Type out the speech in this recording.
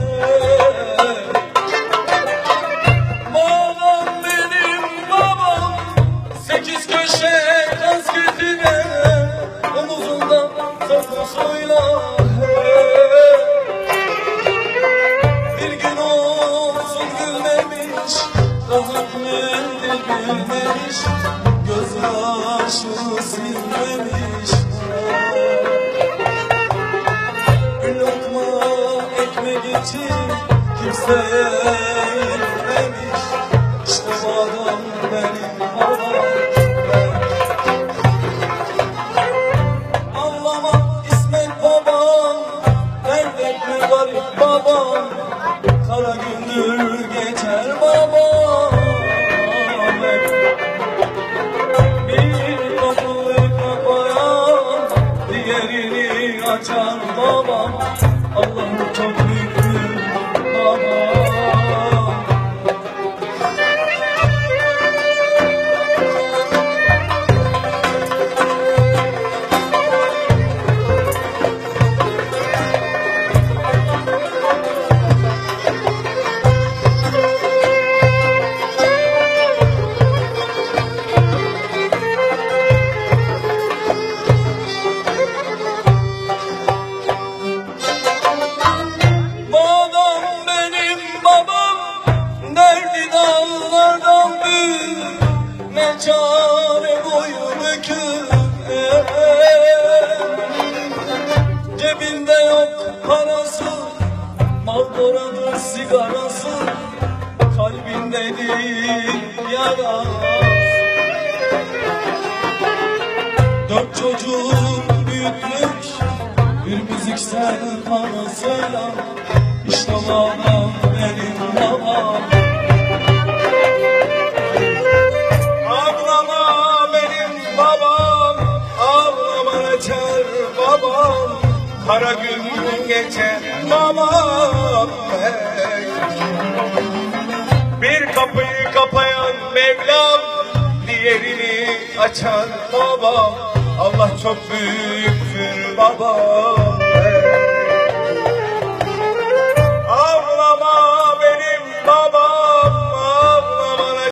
hey. Babam benim babam Sekiz köşe kasketine Omuzunda taposuyla hey. Bir gün olsun gülmemiş Daha mendil gülmemiş Gözyaşı İşte bu adam benim babam Ağlama İsmet babam Nerede garip babam Kara gündür geçer babam Bir kapıyı kapayan Diğerini açar çare boyu bükük Cebinde yok parası Mal doradır sigarası. Kalbinde değil yara. Dört çocuk büyütmüş Bir müziksel parasıyla İşte babam Kara gün geçer hey. Bir kapıyı kapayan Mevlam Diğerini açan babam Allah çok büyüktür babam